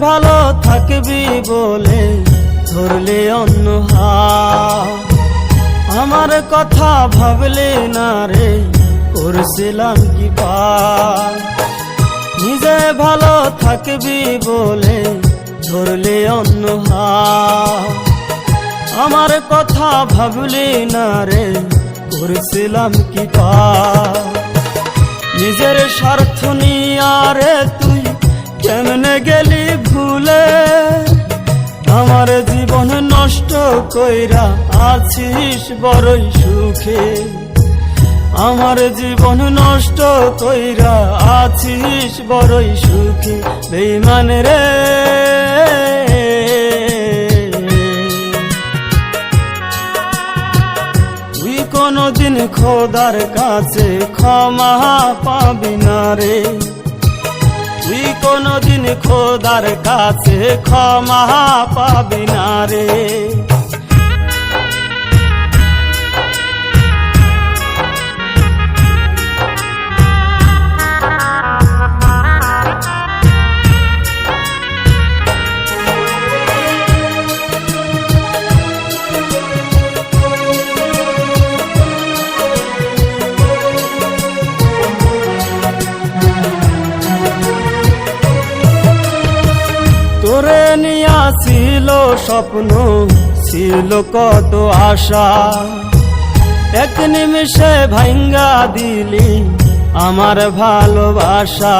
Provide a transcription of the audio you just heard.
ভালো থাকবি বলে ধরলে অন্য আমার কথা ভাবলে না রে, করছিলাম কি পার নিজে ভালো থাকবি বলে ধরলে অন্য আমার কথা ভাবলি না রে, করছিলাম কি পার নিজের স্বার্থ নিয়ারে তুই কেমনে গেলি? কইরা আছিস বড়ই সুখে। আমার জীবন নষ্ট কইরা আছিস বড়ই সুখে। বেইমান রে। তুই কোনদিন খোদার কাছে ক্ষমা পাবি না রে। তুই কোনদিন খোদার কাছে ক্ষমা পাবি না রে। তোরে নিয়া ছিল স্বপ্ন ছিল কত আশা। এক নিমিষে ভাঙ্গা দিলি আমার ভালোবাসা।